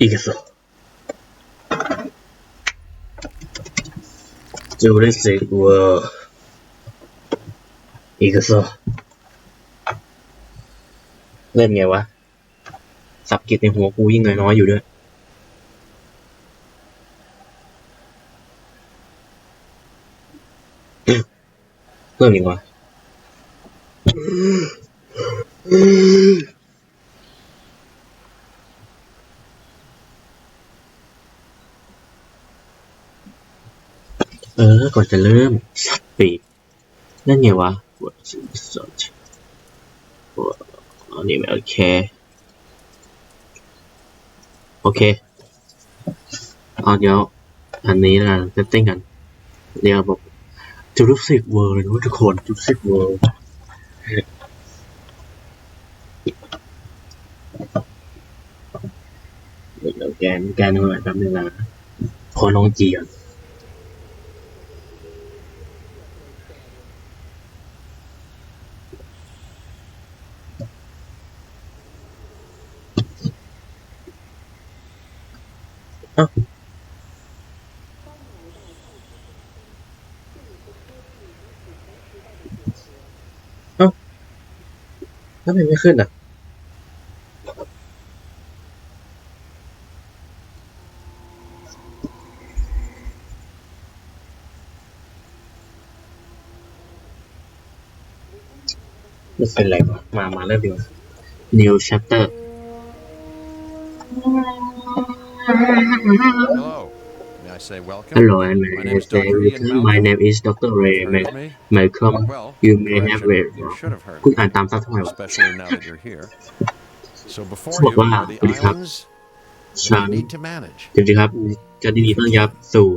이겼 어. 듀리스 우와 이겼 어. เล่นไงวะ สับกิจในหัวกูยิ่งน้อยๆอยู่ด้วย เพิ่มอีกว เออ ก่อนจะเริ่มสัตว์ปีกนั่นไงวะ What is that? อันนี้ไม่โอเค โอเค เอาเดี๋ยว อันนี้นะจะเต้นกัน เดี๋ยวบอกจูรุสิกเวิร์เลยนะทุกคนจูรุสิกเวิร์เดี๋ยวแกนแกนมาแป๊บนึงนะขอน้องจีก่อน ทำไมไม่ขึ้นอะมันเป็นอะไรวะมา มาเริ่มดีกว่า new chapter Hello. May I say welcome? hello and My my name is name Dr. Ian is my name is Dr. Ray You've heard of me? Malcolm Well, you may or have actually, read you should have heard คุณ me, อ่านตามซับทำไมวะ especially now that you're here. So before บอก you ว่า are the สวัสดีครับ islands ฉัน you need to manage. สวัสดีครับจะดีต้อนรับสู่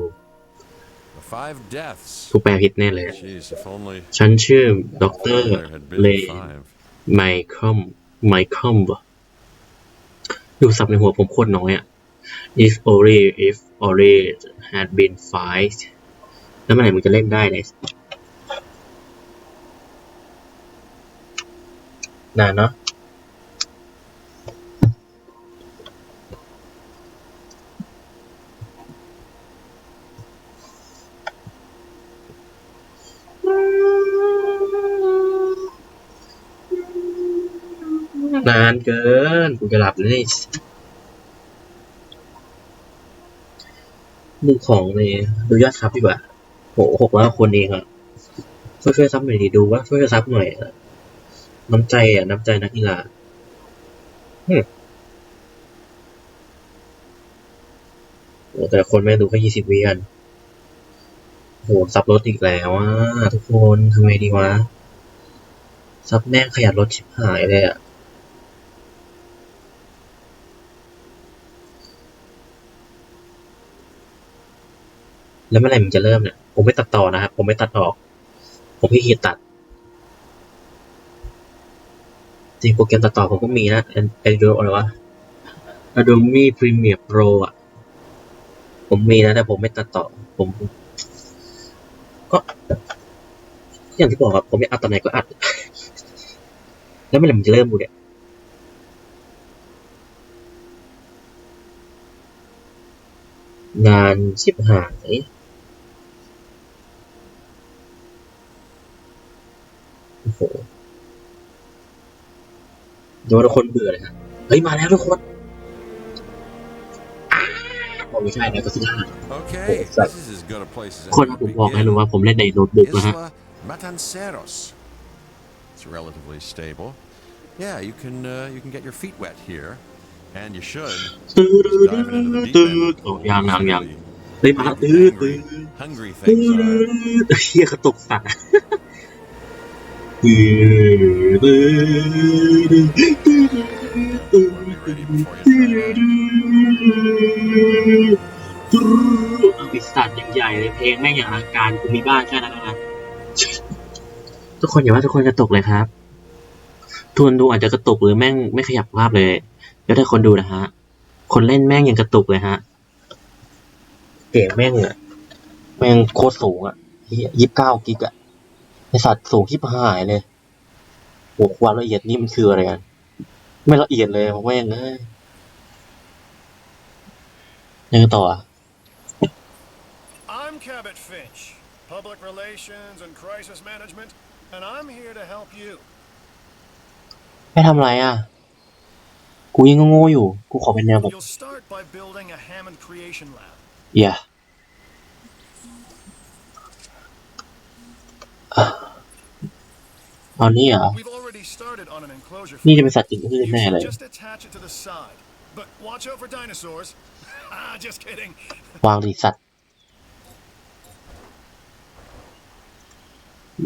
The five deaths. ถูกแปลผิดแน่เลย Jeez, if only ฉันชื่อดร there had เล been five. ไมคอมไมคอมวะดูสับในหัวผมโคตรน้อยอะ if only if only had been five แล้วเมื่อไหร่มึงจะเล่นได้เนี่ยนานเนาะนานเกิน กูจะหลับเลย ดูของเลยดูยอดซับดีกว่าโหหกร้อยคนเองอะช่วยช่วยซับหน่อยดิดูว่าช่วยช่วยซับหน่อยน้ำใจอะน้ำใจนักกีฬาหึโอ้แต่คนแม่งดูแค่ยี่สิบวิกันโหซับรถอีกแล้วอะทุกคนทำไงดีวะซับแม่งขยันรถชิบหายเลยอะ แล้วเมื่อไหร่มันจะเริ่มเนี่ย ผมไม่ตัดต่อนะครับ ผมไม่ตัดออก ผมพี่เกียจตัด จริงโปรแกรมตัดต่อผมก็มีนะไอโดอะไรวะ Adobe Premiere Pro อะ ผมมีนะแต่ผมไม่ตัดต่อ ผม ก็ อย่างที่บอกครับผมไม่อัดตอนไหนก็อัด แล้วเมื่อไหร่มันจะเริ่มบูเนี่ยงานชิบหาย โอ้โห เดี๋ยวทุกคนเบื่อเลยครับเฮ้ยมาแล้วทุกคนอ้าบอกไม่ใช่นะก็สิท่า Okay, Oh, sorry. this is as good a place as คน any ผม to บอกให้รู้ begin. ว่าผมเล่นในโน้ตบุ๊กนะฮะ Isla Matanceros. It's relatively stable. Yeah, you can uh, you can get your feet wet here, and you should. ตื้อ Just diving into the deep ตื้อ end. โอ้ยังยังยัง Really เฮ้ยมาแล้วตื้อตื้อ hungry ตื้อ things are. เฮียกระตุกสัตว์ เอาปิดสัตว์อย่างใหญ่เลยเพลงแม่งอย่างอาการกูมีบ้านแค่นั้นแล้วนะทุกคนอย่าว่าทุกคนกระตุกเลยครับทุกคนดูอาจจะกระตุกหรือแม่งไม่ขยับภาพเลย แล้วถ้าคนดูนะฮะ คนเล่นแม่งยังกระตุกเลยฮะเก่งแม่งอะแม่งโคตรสูงอะยี่สิบเก้ากิกอะ ไอสัตว์สูงที่หายเลยโหความละเอียดนี่มันคืออะไรกัน ไม่ละเอียดเลยผมว่าอย่างเงี้ยยังไงต่ออะ I'm Cabot Finch, Public Relations and Crisis Management, and I'm here to help you. ให้ทำอะไรอะ กูยังโง่ๆอยู่ กูขอเป็นแนวแบบ You'll start by building a Hammond Creation Lab. อ เอานี่เหรอ We've already started on an enclosure. นี่ for จะ you. เป็นสัตว์กินพืช You แน่เลย should just attach it to the side. But watch out for dinosaurs. ah, just kidding. วางดีสัตว์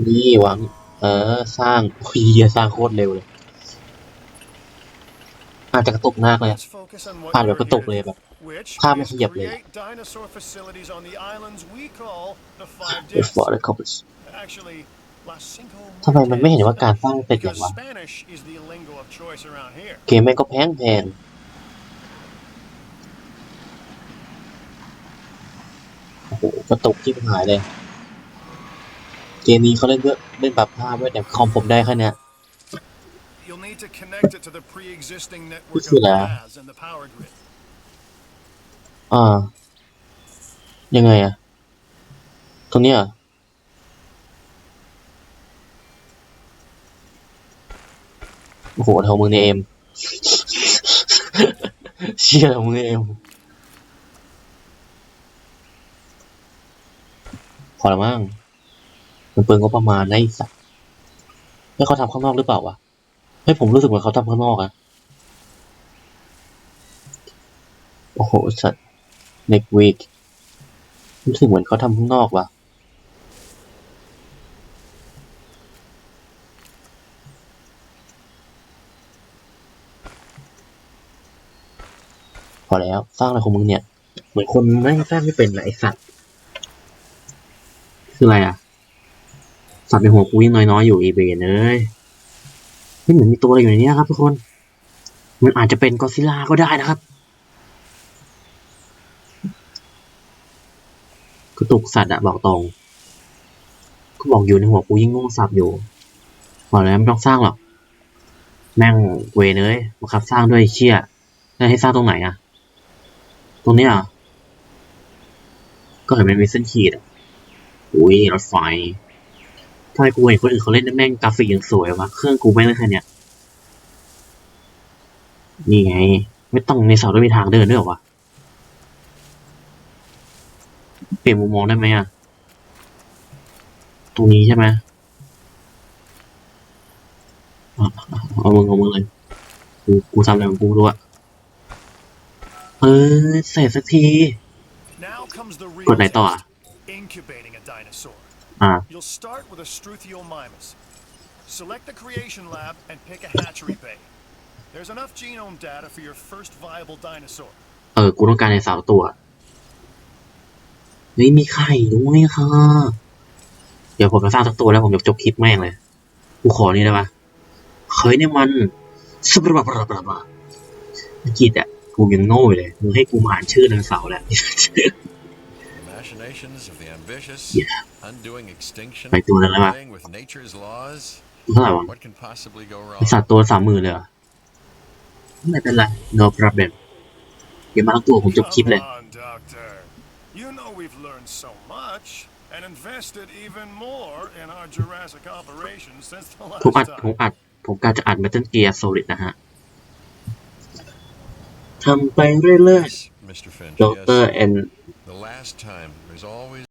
นี่วาง เออ สร้างโอ้ยเหี้ยสร้างโคตรเร็วเลย อาจจะกระตุกมากเลยอะ Let's focus on what ผ่านแบบ we're กระตุก here เลย to แบบ do, which ภาพไม่ is ขยับเลย create dinosaur facilities on the islands we call the Five If Deaths. for the couples Actually, Las Cinco ทำไมมันไม่เห็นว่าการสร้างเสร็จอย่าง Because วะ Spanish is the lingo of choice around here. เกมแม่งก็แพงแพงโอ้โหกระตุกที่หายเลย เกมนี้เขาเล่นเยอะเล่นแบบภาพด้วยแต่คอมผมได้แค่เนี้ย You'll need to connect it to the pre-existing network of Sila. paths and the power grid. อ่า ยังไงอะตรงเนี้ยเหรอ โอ้โหเท่ามึงในเอ็มเชี่ยเท่ามึงในเอ็มพอละมั้งมันเปลืองงบประมาณนะไอ้สัสให้เขาทำข้างนอกหรือเปล่าวะให้ยผมรู้สึกเหมือนเขาทำข้างนอกอะโอ้โหสัตว์ next week รู้สึกเหมือนเขาทำข้างนอกว่ะ อแล้ว สร้างอะไรของมึงเนี่ย เหมือนคนไม่งสร้างไม่เป็นไอสัตว์ คืออะไรอะ สัตว์ในหัวกูยิ่งน้อยๆอยู่อีเบนเอ้ยนี่เหมือนมีตัวอะไรอยู่ในนี้นะครับทุกคน มันอาจจะเป็นกอซิลาก็ได้นะครับ กระตุกสัตว์อะบอกตรง ก็บอกอยู่ในหัวกูยิ่งงงสับอยู่บอกแล้วไม่ต้องสร้างหรอก แม่งเวเลยบังคับสร้างด้วยเชี่ยแล้วให้สร้างตรงไหนอะ ตรงเนี้ยก็เห็นมันมีเส้นขีดอะอุ้ยรถไฟทำไมกูเห็นคนอื่นเขาเล่นแล้แม่งกราฟิกยังสวยวะ เครื่องกูแม่งได้แค่เนี้ยนี่ไง ไม่ต้องในเสาด้วยมีทางเดินด้วยหรอวะ เปลี่ยนมุมมองได้ไหมอะ ตรงนี้ใช่ไหมอะอะเอามึงเอามึงเลย กู กูทำอะไรของกูด้วย เออเสร็จสักที Now comes the ก real ดไหนต่ออะ test, incubating a dinosaur. อ่า You'll start with a Struthiomimus. Select the creation lab and pick a hatchery bay. There's enough genome data for your first viable dinosaur. เออ กูต้องการในสาวตัวเฮ้ยมีไข่ด้วยค่ะ เดี๋ยวผมจะสร้างสักตัวแล้วผมจะจบคลิปแม่งเลย กูขอนี่ได้ปะเคยเนี่ยมันสบระบระบระบระอังกฤษอะ กูยังโง่อยู่เลยมึงให้กูมาอ่านชื่อไดโนเสาร์แหละ Machinations of the ambitious, Yeah. undoing extinction, Phải tôi là nó mà. playing with nature's laws. เท่าไหร่วะ What can possibly go ไอ wrong? สัตว์ตัวสามหมื่นเลยเหรอไม่เป็นไร no problem เดี๋ยวมาทั้งตัวผมจบคลิปเลย Come on, Doctor. You know we've learned so much and invested even more in our Jurassic operations since the ผมอัด last ผม time. อัด ผมกาจะอัด Metal Gear Solid นะฮะ ทำไปเรื่อย Yes, Mr. Finch. ๆ Doctor yes. and The last time, there's always